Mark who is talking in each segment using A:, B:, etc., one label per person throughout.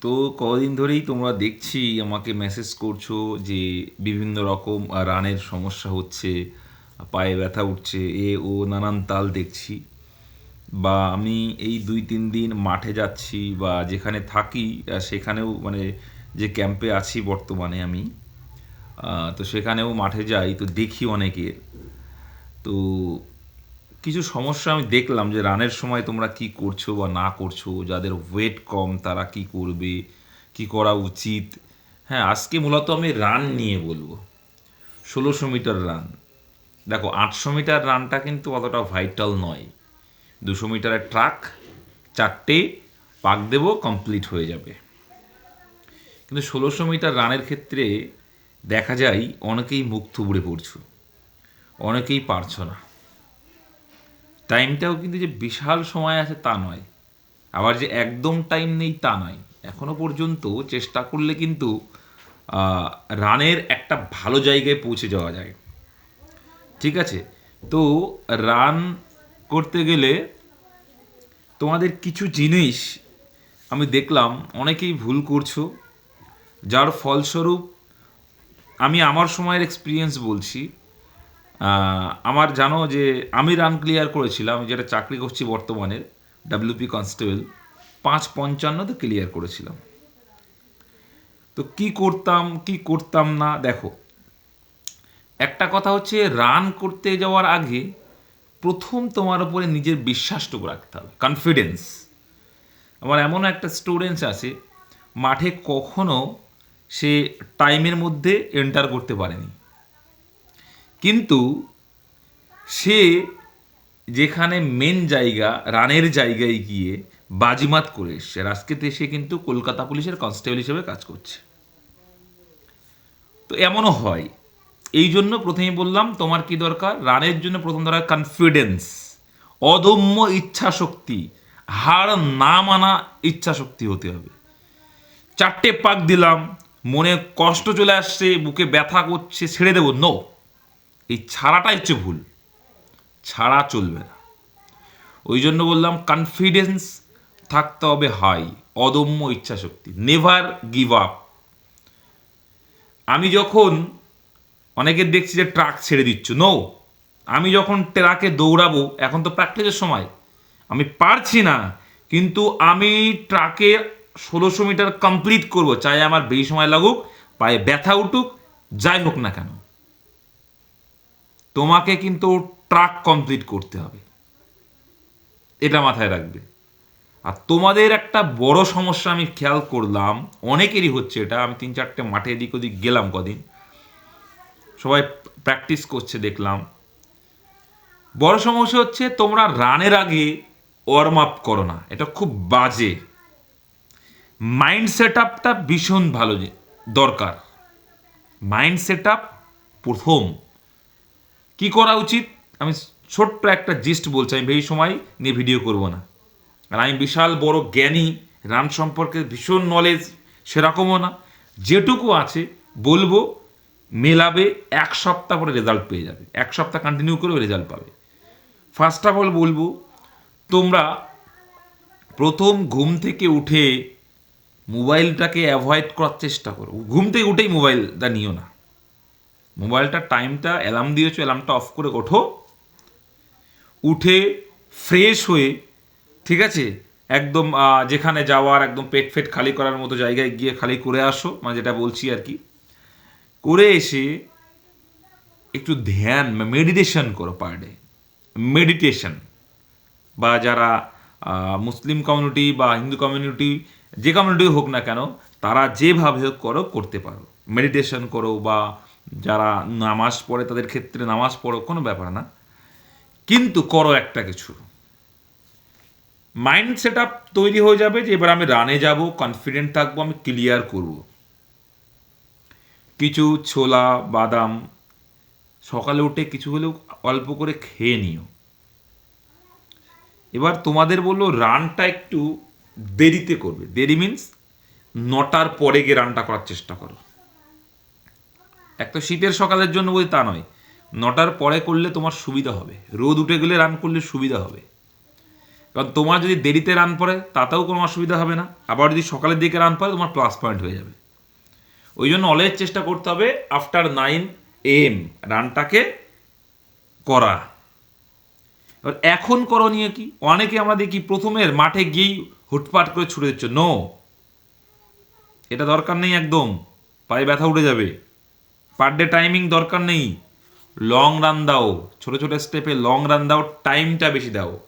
A: তো কদিন ধরেই তোমরা দেখছি, আমাকে মেসেজ করছ যে বিভিন্ন রকম রানের সমস্যা হচ্ছে, পায়ে ব্যথা উঠছে, এ, ও, নানান তাল দেখছি। বা আমি এই দুই, তিন দিন মাঠে যাচ্ছি বা যেখানে থাকি সেখানেও মানে যে ক্যাম্পে আছি বর্তমানে আমি তো সেখানেও মাঠে যাই, তো দেখি অনেকের। তো কিছু সমস্যা আমি দেখলাম যে রানের সময় তোমরা কি করছ বা না করছ, যাদের ওয়েট কম তারা কি করবে, কি করা উচিত? হ্যাঁ আজকে মূলত আমি রান নিয়ে বলব। ষোলোশো মিটার রান। দেখো, আটশো মিটার রানটা কিন্তু অতটা ভাইটাল নয়। দুশো মিটারের ট্রাক চারটে পাক দেবো কমপ্লিট হয়ে যাবে। কিন্তু ষোলোশো মিটার রানের ক্ষেত্রে দেখা যায় অনেকেই মুখ থুবড়ে পড়ছো, অনেকেই পারছ না। টাইমটাও কিন্তু যে বিশাল সময় আছে তা নয়। আবার যে একদম টাইম নেই তা নয়। এখনও পর্যন্ত চেষ্টা করলে কিন্তু রানের একটা ভালো জায়গায় পৌঁছে যাওয়া যায়। ঠিক আছে? তো রান করতে গেলে তোমাদের কিছু জিনিস আমি দেখলাম, অনেকেই ভুল করছ। যার ফলস্বরূপ আমি আমার সময়ের এক্সপিরিয়েন্স বলছি। আমার জানো যে আমি রান ক্লিয়ার করেছিলাম আমি যেটা চাকরি করছি বর্তমানে ডাব্লিউপি কনস্টেবল পাঁচ পঞ্চান্নতে ক্লিয়ার করেছিলাম। তো কি করতাম কি করতাম না, দেখো। একটা কথা হচ্ছে রান করতে যাওয়ার আগে প্রথম তোমার উপরে নিজের বিশ্বাসটুকু রাখতে হবে কনফিডেন্স আমার এমন একটা স্টুডেন্টস আছে, মাঠে কখনো সে টাইমের মধ্যে এন্টার করতে পারেনি। কিন্তু সে যেখানে মেন জায়গা, রানের জায়গায় গিয়ে বাজিমাত করে এসছে। আর আজকে সে কিন্তু কলকাতা পুলিশের কনস্টেবল হিসেবে কাজ করছে। তো এমনও হয়। এই জন্য প্রথমেই বললাম, তোমার কি দরকার? রানের জন্য প্রথম দরকার কনফিডেন্স অদম্য ইচ্ছা শক্তি হার না মানা ইচ্ছা শক্তি হতে হবে। চারটে পাক দিলাম, মনে কষ্ট চলে আসছে, বুকে ব্যথা করছে, ছেড়ে দেবো। নো এই ছাড়াটাই হচ্ছে ভুল। ছাড়া চলবে না। ওই জন্য বললাম কনফিডেন্স থাকতে হবে হাই অদম্য ইচ্ছাশক্তি। নেভার গিভ আপ আমি যখন, অনেকের দেখছি যে ট্রাক ছেড়ে দিচ্ছ। নো আমি যখন ট্রাকে দৌড়াবো, এখন তো প্র্যাকটিসের সময়। আমি পারছি না, কিন্তু আমি ট্রাকে ষোলোশো মিটার কমপ্লিট করব। চাই আমার বেশি সময় লাগুক, পায়ে ব্যথা উঠুক, যাই হোক না কেন। তোমাকে কিন্তু ট্রাক কমপ্লিট করতে হবে। এটা মাথায় রাখবে। আর তোমাদের একটা বড় সমস্যা আমি খেয়াল করলাম, অনেকেরই হচ্ছে এটা, আমি তিন চারটে মাঠে এদিক ওদিক গেলাম কদিন। সবাই প্র্যাকটিস করছে দেখলাম। বড় সমস্যা হচ্ছে তোমরা রানের আগে ওয়ার্ম আপ করো না। এটা খুব বাজে। মাইন্ড সেট আপটা ভীষণ ভালো দরকার। মাইন্ড সেট আপ প্রথম। কি করা উচিত? আমি ছোট্ট একটা জিস্ট বলছি, আমি বেশি সময় নিয়ে ভিডিও করব না। আর আমি বিশাল বড় জ্ঞানী রান সম্পর্কে ভীষণ নলেজ সেরকমও না। যেটুকু আছে, বলব, মেলাবে এক সপ্তাহ পরে রেজাল্ট পেয়ে যাবে। এক সপ্তাহ কন্টিনিউ করে রেজাল্ট পাবে। ফার্স্ট অফ অল বলব, তোমরা প্রথম ঘুম থেকে উঠে মোবাইলটাকে অ্যাভয়েড করার চেষ্টা করো। ঘুম থেকে উঠেই মোবাইলটা নিও না। মোবাইলটা টাইমটা অ্যালার্ম দিয়েছ, অ্যালার্মটা অফ করে ওঠো। উঠে ফ্রেশ হয়ে, ঠিক আছে? একদম যেখানে যাওয়ার একদম পেট ফেট খালি করার মতো জায়গায় গিয়ে খালি করে আসো মানে যেটা বলছি আর কি। করে এসে একটু ধ্যান মেডিটেশন করো পার ডে মেডিটেশন বা যারা মুসলিম কমিউনিটি বা হিন্দু কমিউনিটি যে কমিউনিটি হোক না কেন, তারা যেভাবে হোক করো, করতে পারো। মেডিটেশন করো বা যারা নামাজ পড়ে, তাদের ক্ষেত্রে নামাজ পড়ো কোনো ব্যাপার না। কিন্তু করো একটা কিছু। মাইন্ড সেট আপ তৈরি হয়ে যাবে যে এবার আমি রানে যাব কনফিডেন্ট থাকব, আমি ক্লিয়ার করব। কিছু ছোলা, বাদাম, সকালে উঠে কিছু হলেও অল্প করে খেয়ে নিও। এবার তোমাদের বলল রানটা একটু দেরিতে করবে। দেরি মিন্স নটার পরে গিয়ে রানটা করার চেষ্টা করো। এক তো শীতের সকালের জন্য বলি তা নয়। নটার পরে করলে তোমার সুবিধা হবে। রোদ উঠে গেলে রান করলে সুবিধা হবে। কারণ তোমার যদি দেরিতে রান পড়ে, তাতেও কোনো অসুবিধা হবে না। আবার যদি সকালের দিকে রান পড়ে, তোমার প্লাস পয়েন্ট হয়ে যাবে। ওই জন্য অলওয়েজ চেষ্টা করতে হবে আফটার নাইন এম রানটাকে করা। এবার এখন করণীয় কি? অনেকে আমরা দেখি প্রথমের মাঠে গিয়েই হুটপাট করে ছুটে দিচ্ছ নো এটা দরকার নেই একদম। পায়ে ব্যথা উঠে যাবে। পার ডে টাইমিং দরকার নেই। লং রান দাও। ছোটো ছোট স্টেপে লং রান দাও। টাইমটা বেশি দাও।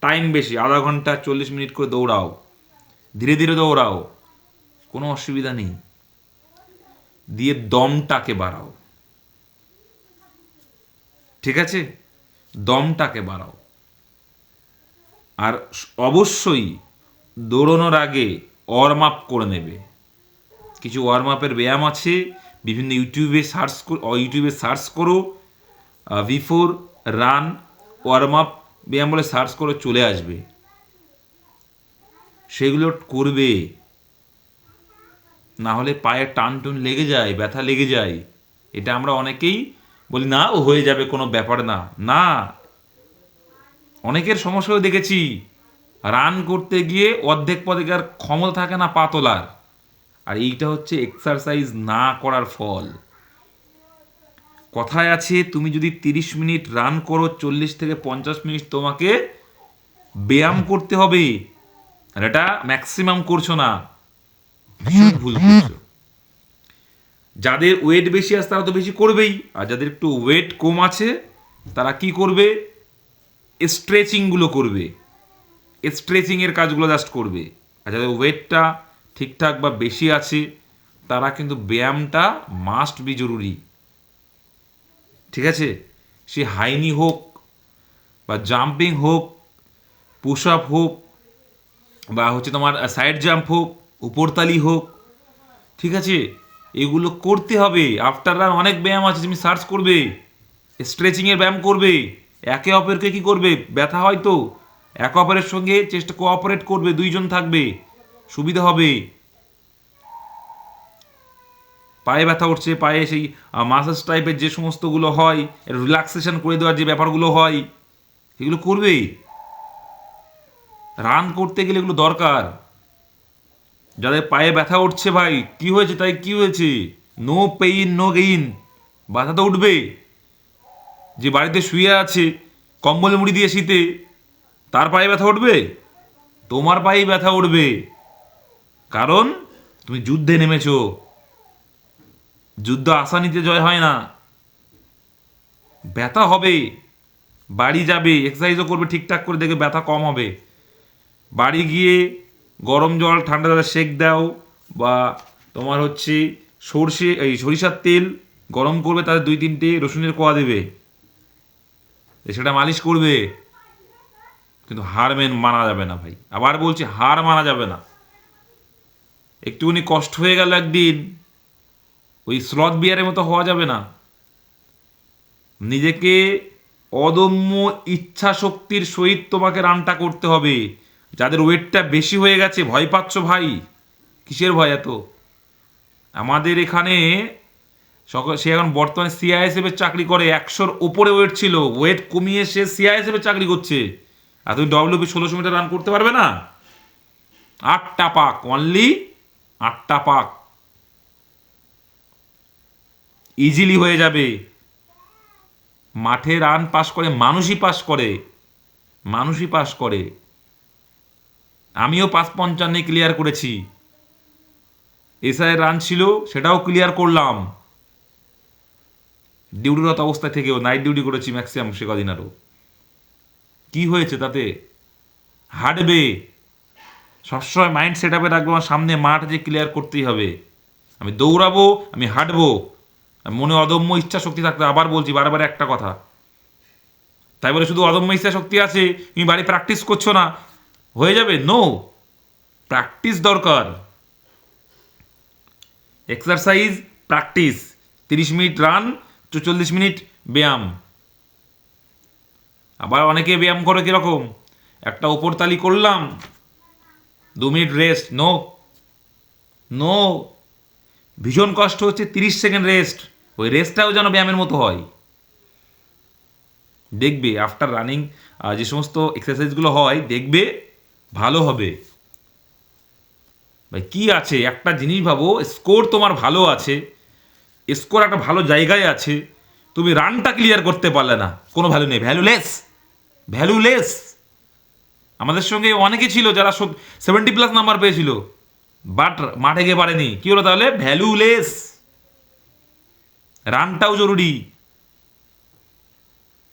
A: টাইম বেশি। আধা ঘণ্টা চল্লিশ মিনিট করে দৌড়াও। ধীরে ধীরে দৌড়াও। কোনো অসুবিধা নেই। দিয়ে দমটাকে বাড়াও। ঠিক আছে? দমটাকে বাড়াও। আর অবশ্যই দৌড়ানোর আগে ওয়ার্ম আপ করে নেবে। কিছু ওয়ার্ম আপের ব্যায়াম আছে। বিভিন্ন ইউটিউবে সার্চ ইউটিউবে সার্চ করো বিফোর রান ওয়ার্ম আপ ব্যায়াম বলে সার্চ করে চলে আসবে। সেগুলো করবে। না হলে পায়ে টান টুন লেগে যায়, ব্যথা লেগে যায়। এটা আমরা অনেকেই বলি, না, ও হয়ে যাবে, কোনো ব্যাপার না। না। অনেকের সমস্যাও দেখেছি। রান করতে গিয়ে অর্ধেক পদে আর ক্ষমতা থাকে না পা তোলার আর এইটা হচ্ছে এক্সারসাইজ না করার ফল। কথায় আছে, তুমি যদি তিরিশ মিনিট রান করো, চল্লিশ থেকে পঞ্চাশ মিনিট তোমাকে ব্যায়াম করতে হবে। আর এটা ম্যাক্সিমাম করছ না। ভীষণ ভুল করছ। যাদের ওয়েট বেশি আছে, তারা তো বেশি করবেই। আর যাদের একটু ওয়েট কম আছে, তারা কি করবে? স্ট্রেচিংগুলো করবে। স্ট্রেচিংয়ের কাজগুলো জাস্ট করবে। আর যাদের ওয়েটটা ঠিকঠাক বা বেশি আছে, তারা কিন্তু ব্যায়ামটা মাস্ট বি জরুরি। ঠিক আছে? সে হাইনি হোক বা জাম্পিং হোক পুশ আপ হোক, বা হচ্ছে তোমার সাইড জাম্প হোক, উপরতালি হোক, ঠিক আছে? এগুলো করতে হবে। আফটার রান অনেক ব্যায়াম আছে, তুমি সার্চ করবে স্ট্রেচিংয়ের ব্যায়াম করবে, একে অপরকে কি করবে? ব্যথা হয় তো, একে অপরের সঙ্গে চেষ্টা কোঅপারেট করবে, দুইজন থাকবে। সুবিধা হবে। পায়ে ব্যথা উঠছে পায়ে সেই মাসাজ টাইপের যে সমস্তগুলো হয় রিল্যাক্সেশন করে দেওয়ার যে ব্যাপারগুলো হয়, এগুলো করবে। রান করতে গেলে এগুলো দরকার। যাদের পায়ে ব্যথা উঠছে ভাই, কি হয়েছে তাই কি হয়েছে? নো পেইন নো গেইন ব্যথা তো উঠবে। যে বাড়িতে শুয়ে আছে কম্বল মুড়ি দিয়ে শীতে, তার পায়ে ব্যথা উঠবে? তোমার পায়েই ব্যথা উঠবে। কারণ তুমি যুদ্ধে নেমেছো। যুদ্ধ আসানিতে জয় হয় না। ব্যথা হবে। বাড়ি যাবে। এক্সারসাইজও করবে, ঠিকঠাক করে দেখে ব্যথা কম হবে। বাড়ি গিয়ে গরম জল, ঠান্ডা জলে সেক দাও বা তোমার হচ্ছে সর্ষে, এই সরিষার তেল গরম করবে তাদের দুই তিনটে রসুনের কোয়া দেবে। সেটা মালিশ করবে। কিন্তু হার মেন মানা যাবে না ভাই। আবার বলছি, হার মানা যাবে না। একটুখানি কষ্ট হয়ে গেল একদিন, ওই স্লথ বিয়ারের মতো হওয়া যাবে না। নিজেকে অদম্য ইচ্ছা শক্তির সহিত তোমাকে রানটা করতে হবে। যাদের ওয়েটটা বেশি হয়ে গেছে, ভয় পাচ্ছ ভাই? কিসের ভয় এত? আমাদের এখানে সে এখন বর্তমানে সিআইএসএফের চাকরি করে, একশোর ওপরে ওয়েট ছিল। ওয়েট কমিয়ে সে সিআইএসএফের চাকরি করছে। আর তুমি ডব্লিউপি ষোলোশো মিটার রান করতে পারবে না? আটটা পাক অনলি আটটা পাক। ইজিলি হয়ে যাবে। মাঠে রান পাস করে, মানুষই পাস করে। মানুষই পাস করে। আমিও পাঁচ পঞ্চান্নে ক্লিয়ার করেছি। এসআই রান ছিল, সেটাও ক্লিয়ার করলাম। ডিউটিরত অবস্থায় থেকেও নাইট ডিউটি করেছি ম্যাক্সিমাম সে কদিন আরও কী হয়েছে তাতে? হাঁটবে। সবসময় মাইন্ড সেট আপে রাখব, আমার সামনে মাঠ যে ক্লিয়ার করতেই হবে। আমি দৌড়াবো, আমি হাঁটবো মনে অদম্য ইচ্ছা শক্তি থাকতে আবার বলছি, বারবার একটা কথা। তাই বলে শুধু অদম্য ইচ্ছা শক্তি আছে, তুমি বাড়ি প্র্যাকটিস করছ না। হয়ে যাবে? নো প্র্যাকটিস দরকার। এক্সারসাইজ প্র্যাকটিস তিরিশ মিনিট রান চল্লিশ মিনিট ব্যায়াম। আবার অনেকে ব্যায়াম করে কীরকম? একটা ওপরতালি করলাম দু মিনিট রেস্ট নো নো ভীষণ কষ্ট হচ্ছে তিরিশ সেকেন্ড রেস্ট ওই রেস্টটাও যেন ব্যায়ামের মতো হয়। দেখবে আফটার রানিং যে সমস্ত এক্সারসাইজগুলো হয়, দেখবে ভালো হবে। ভাই, কি আছে? একটা জিনিস ভাবো স্কোর তোমার ভালো আছে স্কোর একটা ভালো জায়গায় আছে, তুমি রানটা ক্লিয়ার করতে পারলে না, কোনো ভ্যালু নেই ভ্যালুলেস ভ্যালুলেস আমাদের সঙ্গে অনেকে ছিল যারা সেভেন্টি প্লাস নাম্বার পেয়েছিল। বাট মাঠে গিয়ে পারেনি। কি হলো তাহলে? ভ্যালুলেস রানটাও জরুরি।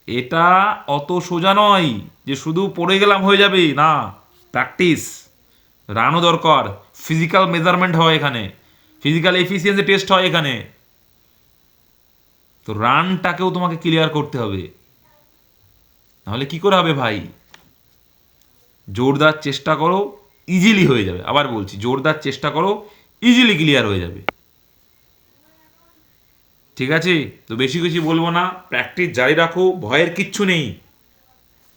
A: এটা অত সোজা নয় যে শুধু পড়ে গেলাম হয়ে যাবে। না প্র্যাকটিস রানও দরকার। ফিজিক্যাল মেজারমেন্ট হয় এখানে। ফিজিক্যাল এফিসিয়েন্সি টেস্ট হয় এখানে। তো রানটাকেও তোমাকে ক্লিয়ার করতে হবে। নাহলে কি করে হবে ভাই? জোরদার চেষ্টা করো ইজিলি হয়ে যাবে। আবার বলছি, জোরদার চেষ্টা করো ইজিলি ক্লিয়ার হয়ে যাবে। ঠিক আছে? তো বেশি কিছু বলব না। প্র্যাকটিস জারি রাখো। ভয়ের কিচ্ছু নেই।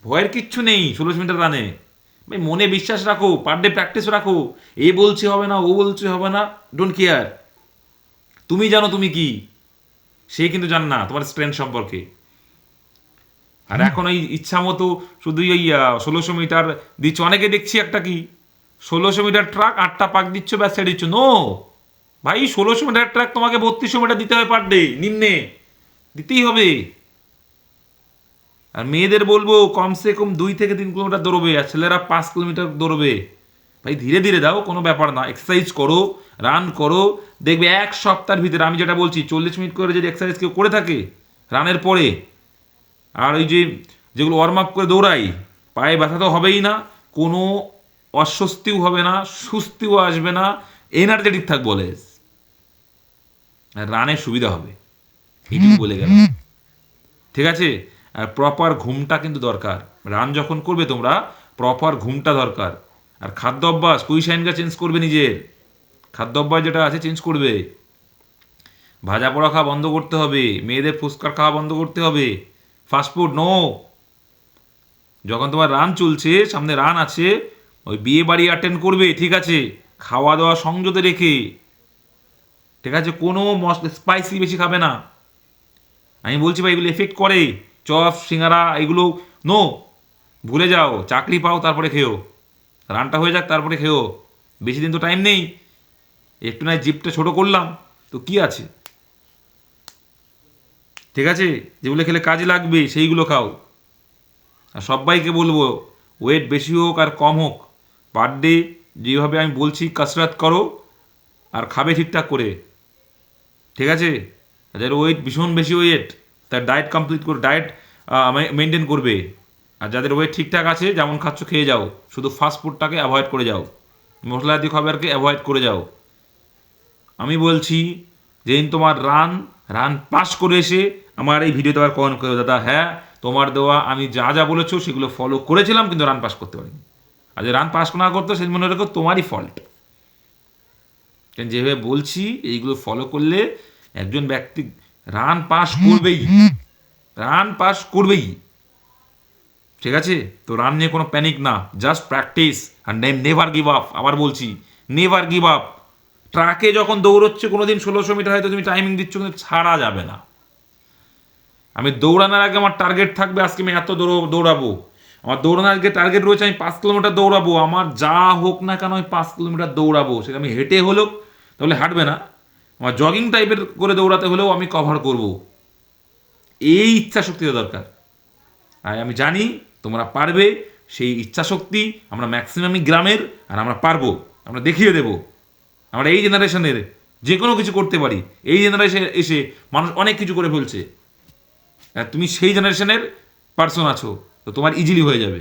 A: ভয়ের কিচ্ছু নেই ষোলোশো মিটার রানে। ভাই, মনে বিশ্বাস রাখো। পার ডে প্র্যাকটিস রাখো। এ বলছে হবে না, ও বলছে হবে না ডোন্ট কেয়ার তুমি জানো তুমি কি? সে কিন্তু জান না, তোমার স্ট্রেংথ সম্পর্কে। আর এখন ওই ইচ্ছা মতো শুধু ওই ষোলোশো মিটার দিচ্ছ। অনেকে দেখছি একটা কি ষোলোশো মিটার ট্রাক আটটা পাক দিচ্ছ ব্যাস ছেড়ে দিচ্ছ। নো! ভাই ষোলোশো মিটার ট্রাক তোমাকে বত্রিশশো মিটার দিতে হবে পার ডে নিম্নে। দিতেই হবে। আর মেয়েদের বলব কমসে কম দুই থেকে তিন কিলোমিটার দৌড়বে আর ছেলেরা পাঁচ কিলোমিটার দৌড়বে। ভাই ধীরে ধীরে দাও কোনো ব্যাপার না। এক্সারসাইজ করো রান করো। দেখবে এক সপ্তাহের ভিতরে আমি যেটা বলছি চল্লিশ মিনিট করে যদি এক্সারসাইজ কেউ করে থাকে রানের পরে আর ওই যে যেগুলো ওয়ার্ম আপ করে দৌড়াই, পায়ে ব্যথা তো হবেই না, কোনো অস্বস্তিও হবে না, সুস্থিও আসবে না এনার্জেটিক অলওয়েজ আর রানের সুবিধা হবে। এইটুকু বলে গেল। ঠিক আছে? আর প্রপার ঘুমটা কিন্তু দরকার। রান যখন করবে তোমরা প্রপার ঘুমটা দরকার। আর খাদ্য অভ্যাস কুইশাইনটা চেঞ্জ করবে নিজের। খাদ্য অভ্যাস যেটা আছে চেঞ্জ করবে। ভাজা পোড়া খাওয়া বন্ধ করতে হবে। মেয়েদের ফুচকার খাওয়া বন্ধ করতে হবে। ফাস্টফুড নো যখন তোমার রান চলছে, সামনে রান আছে, ওই বিয়ে বাড়ি অ্যাটেন্ড করবে, ঠিক আছে? খাওয়া দাওয়া সংযতে রেখে। ঠিক আছে? কোনো স্পাইসি বেশি খাবে না। আমি বলছি ভাই, এগুলো এফেক্ট করে। চপ, সিঙ্গারা, এগুলো নো ভুলে যাও, চাকরি পাও, তারপরে খেও। রানটা হয়ে যাক, তারপরে খেও। বেশি দিন তো টাইম নেই। একটু নয় জিপটা ছোটো করলাম। তো কি আছে? ঠিক আছে? যেগুলো খেলে কাজে লাগবে, সেইগুলো খাও। আর সবাইকে বলব ওয়েট বেশি হোক আর কম হোক পার ডে যেভাবে আমি বলছি কসরত করো আর খাবে ঠিকঠাক করে। ঠিক আছে? যাদের ওয়েট ভীষণ বেশি ওয়েট তার ডায়েট কমপ্লিট করে ডায়েট মেনটেন করবে। আর যাদের ওয়েট ঠিকঠাক আছে, যেমন খাচ্ছ খেয়ে যাও। শুধু ফাস্ট ফুডটাকে অ্যাভয়েড করে যাও। মশলা জাতীয় খাবারকে অ্যাভয়েড করে যাও। আমি বলছি যেদিন তোমার রান রান পাস করে এসে আমার এই ভিডিওতে আবার কমেন্ট করে দাদা হ্যাঁ তোমার দেওয়া আমি যা যা বলেছ সেগুলো ফলো করেছিলাম কিন্তু রান পাস করতে পারিনি। আর যে রান পাস না করতো সেদিন মনে রেখো তোমারই ফল্ট যেভাবে বলছি, এইগুলো ফলো করলে একজন ব্যক্তি রান পাস করবেই। রান পাস করবেই। ঠিক আছে? তো রান নিয়ে কোনো প্যানিক না জাস্ট প্র্যাকটিস আর নেভার গিভ আপ আবার বলছি নেভার গিভ আপ ট্রাকে যখন দৌড়চ্ছে কোনো দিন ষোলোশো মিটার হয়তো তুমি টাইমিং দিচ্ছ, কিন্তু ছাড়া যাবে না। আমি দৌড়ানোর আগে আমার টার্গেট থাকবে আজকে আমি এত দৌড়, দৌড়াবো। আমার দৌড়ানোর আগে টার্গেট রয়েছে, আমি পাঁচ কিলোমিটার দৌড়াবো। আমার যা হোক না কেন আমি পাঁচ কিলোমিটার দৌড়াবো। সেটা আমি হেঁটে হলেও, তাহলে হাঁটবে না। আমার জগিং টাইপের করে দৌড়াতে হলেও আমি কভার করব। এই ইচ্ছা শক্তিটা দরকার। আর আমি জানি, তোমরা পারবে সেই ইচ্ছা শক্তি আমরা ম্যাক্সিমামই গ্রামের, আর আমরা পারব। আমরা দেখিয়ে দেব। আমরা এই জেনারেশনের যে কোনো কিছু করতে পারি। এই জেনারেশন এসে মানুষ অনেক কিছু করে ফেলছে। তুমি সেই জেনারেশনের পার্সন আছো, তো তোমার ইজিলি হয়ে যাবে।